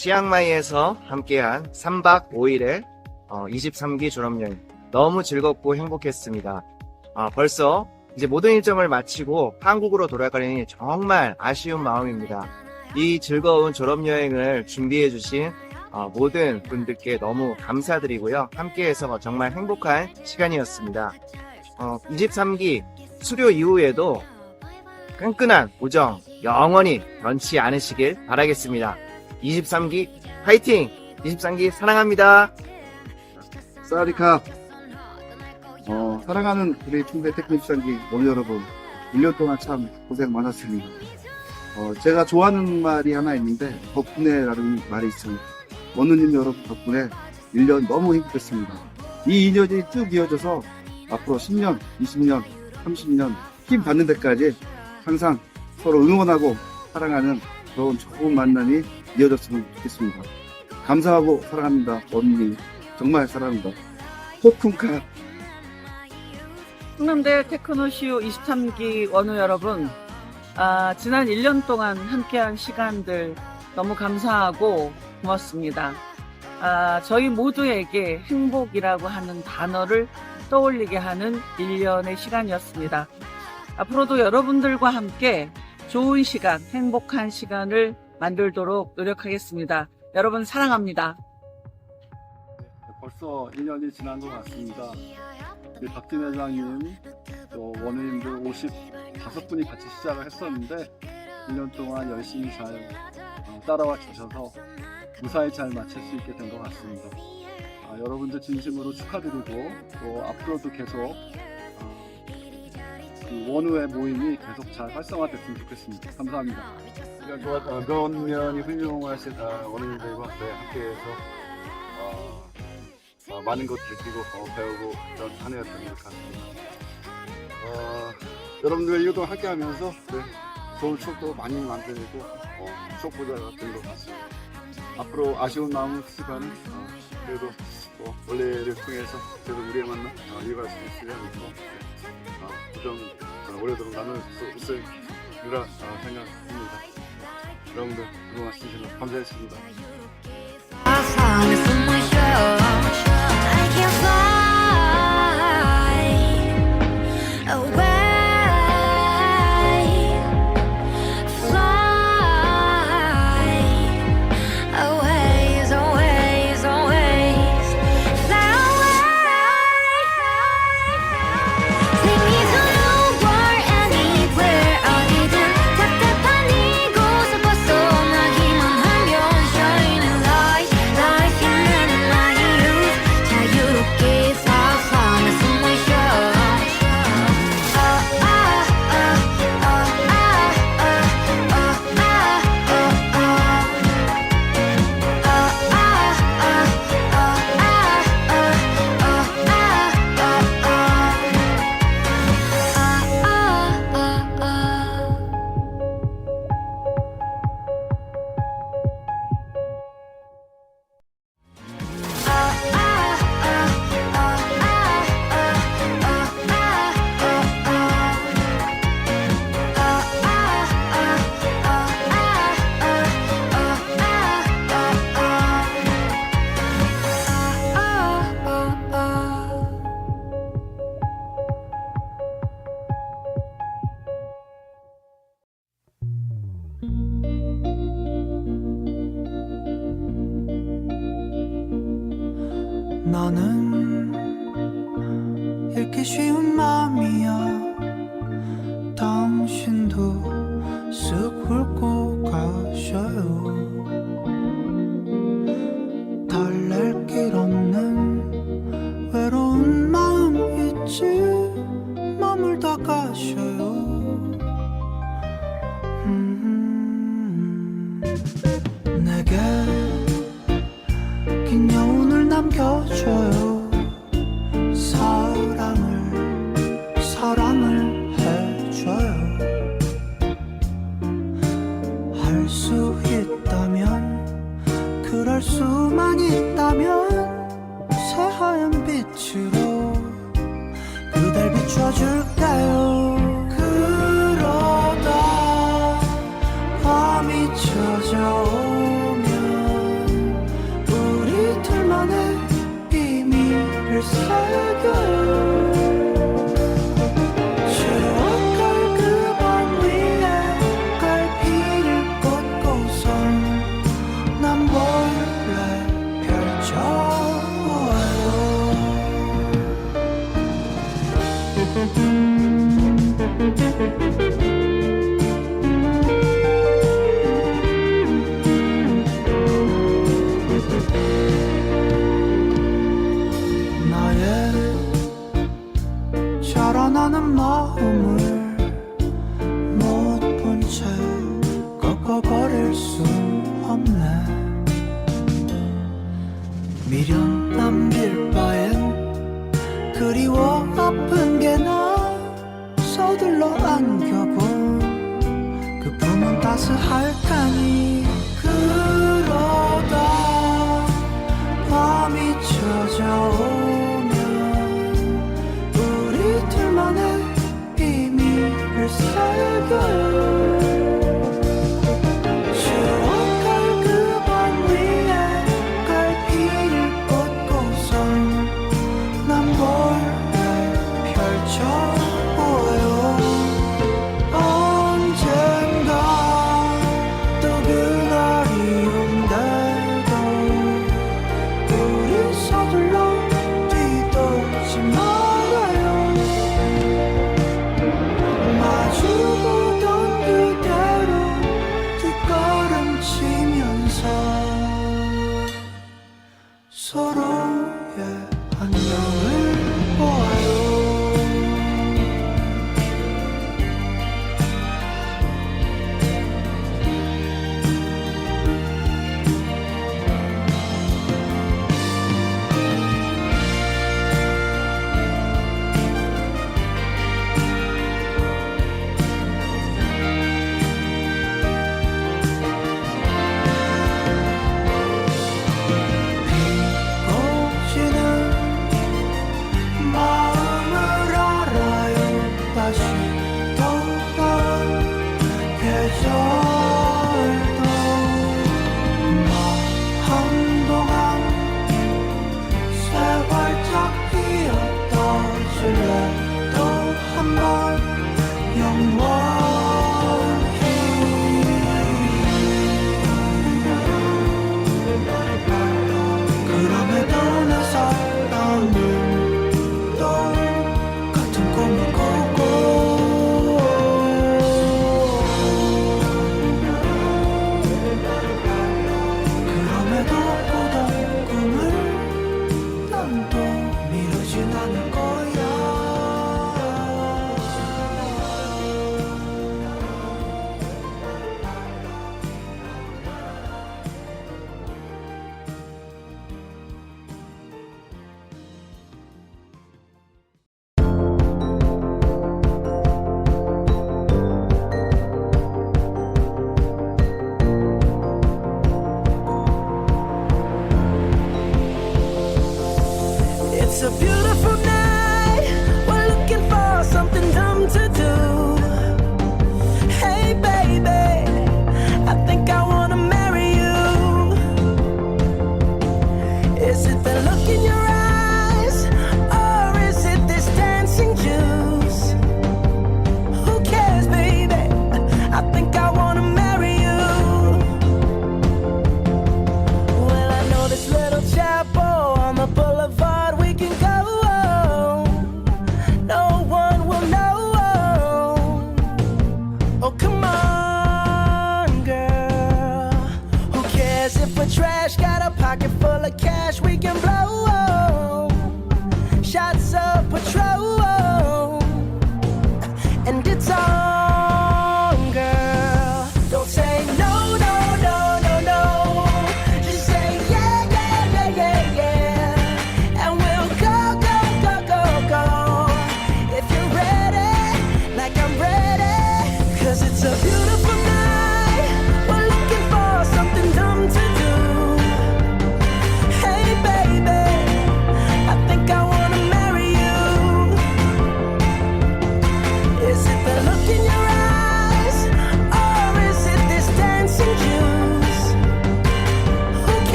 치앙마이에서 함께한 3박 5일의 23기 졸업여행 너무 즐겁고 행복했습니다. 아, 벌써 이제 모든 일정을 마치고 한국으로 돌아가려니 정말 아쉬운 마음입니다. 이 즐거운 졸업여행을 준비해주신 어, 모든 분들께 너무 감사드리고요. 함께해서 정말 행복한 시간이었습니다. 어, 23기 수료 이후에도 끈끈한 우정 영원히 변치 않으시길 바라겠습니다. 23기 파이팅! 23기 사랑합니다. 사리카 어, 사랑하는 우리 충대 테크닉 상기 오늘 여러분 1년 동안 참 고생 많았습니다. 어, 제가 좋아하는 말이 하나 있는데 덕분에라는 말이 있습니다. 원우님 여러분 덕분에 1년 너무 행복했습니다. 이 2년이 쭉 이어져서 앞으로 10년, 20년, 30년 힘 받는 데까지 항상 서로 응원하고 사랑하는 그런 좋은 만남이 이어졌으면 좋겠습니다. 감사하고 사랑합니다. 원우님 정말 사랑합니다. 폭풍카 흥남대 테크노시오 23기 원우 여러분, 아, 지난 1년 동안 함께한 시간들 너무 감사하고 고맙습니다. 아, 저희 모두에게 행복이라고 하는 단어를 떠올리게 하는 1년의 시간이었습니다. 앞으로도 여러분들과 함께 좋은 시간, 행복한 시간을 만들도록 노력하겠습니다. 여러분 사랑합니다. 벌써 1년이 지난 것 같습니다. 박진 회장님, 또 원우님들 55분이 같이 시작을 했었는데 1년 동안 열심히 잘 어, 따라와 주셔서 무사히 잘 마칠 수 있게 된 것 같습니다. 아, 여러분들 진심으로 축하드리고 또 앞으로도 계속 어, 그 원우의 모임이 계속 잘 활성화됐으면 좋겠습니다. 감사합니다. 좋았, 그런 면이 훌륭하신 네, 함께해서 어, 어, 많은 것을 느끼고 어, 배우고 그런 한된것 같습니다. 어, 여러분들 1년 동안 함께하면서 네, 좋은 추억도 많이 만들고 어, 추억보다 된것 같습니다. 앞으로 아쉬운 마음을 쓰지만 어, 그래도 어, 원래를 통해서 그래도 우리의 만남 어, 이어갈 수 있으면 믿고 어, 부정 어, 오래도록 나눌 수 있으리라 어, 생각합니다. 여러분들 그동안 시청해주셔서 감사했습니다. 읽기 쉬운 마음이야 당신 할 수 있다면 그럴 수만 있다면 새하얀 빛으로 그댈 비춰줄게요 따스할 테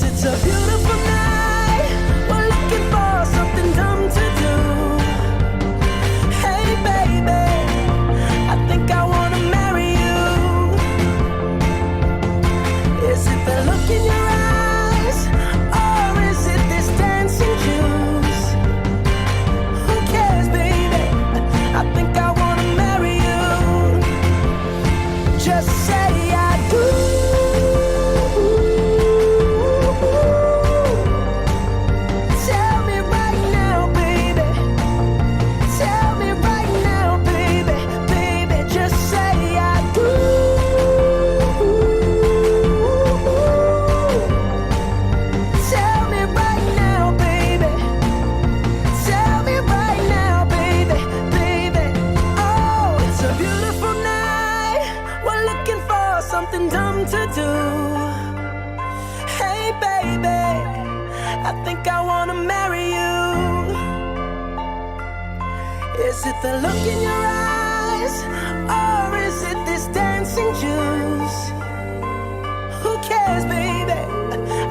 Cause it's a beautiful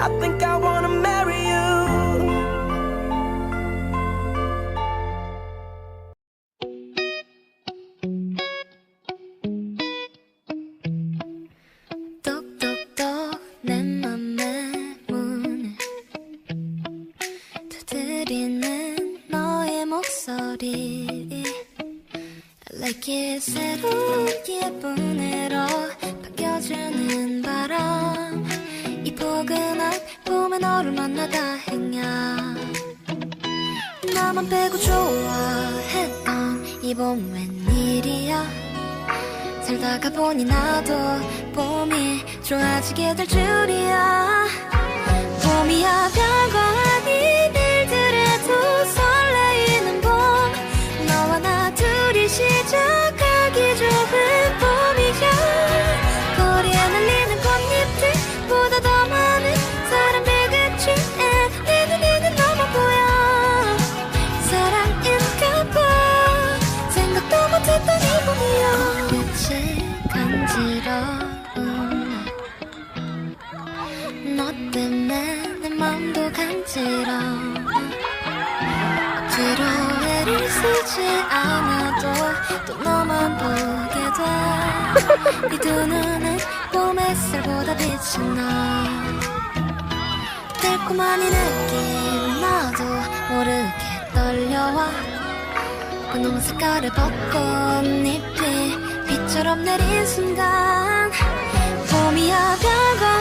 I think I 알고 좋아했던 이 봄 웬일이야. 살다가 보니 나도 봄이 좋아지게 될 줄이야. 봄이야 별거 아니야 어지러 억지로 애를 쓰지 않아도 또 너만 보게 돼네두 눈은 봄햇살보다 비친 나. 달콤한 이 느낌 나도 모르게 떨려와. 그놈 색깔을 벚꽃잎이 빛처럼 내린 순간 봄이야 별과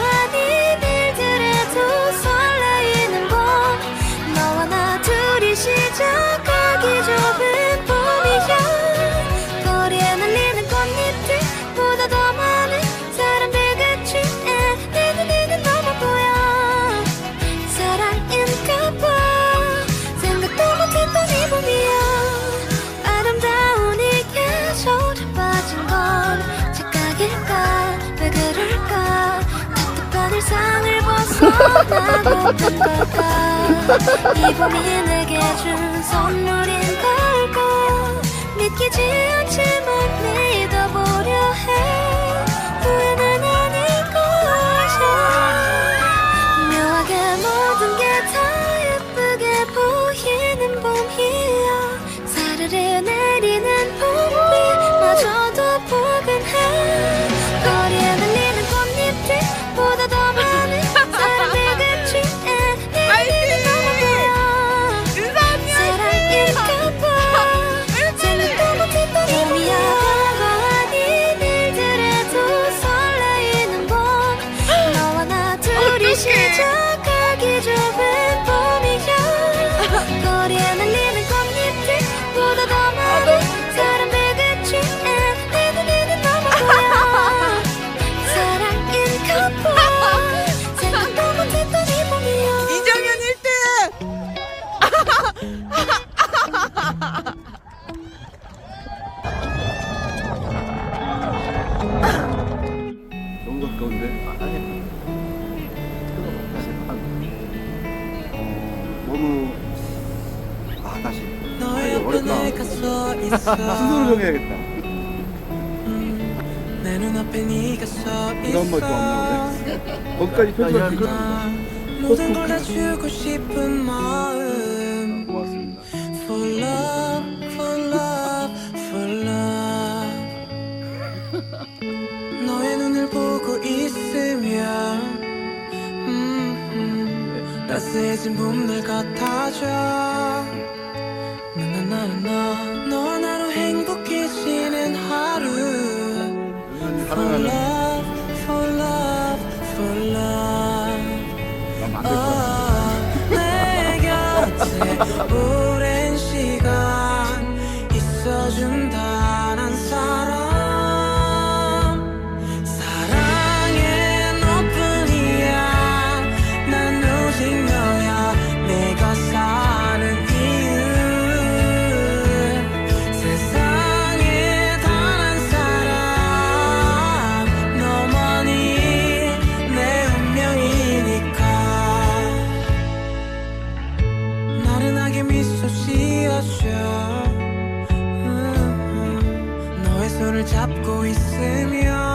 이번에 내게 준 선물 스스로 정해야겠다. 음, 내 눈앞에 네가 서 그런 맛도 안 나오네. 거기까지 표준할 수 모든 걸 다 주고 싶은 마음 고맙습니다. For love, for love, for love 너의 눈을 보고 있으면 음, 음, 따스해진 봄날 같아져 나나나나나 for love, for love, for love. Oh, my God. 잡고 있으면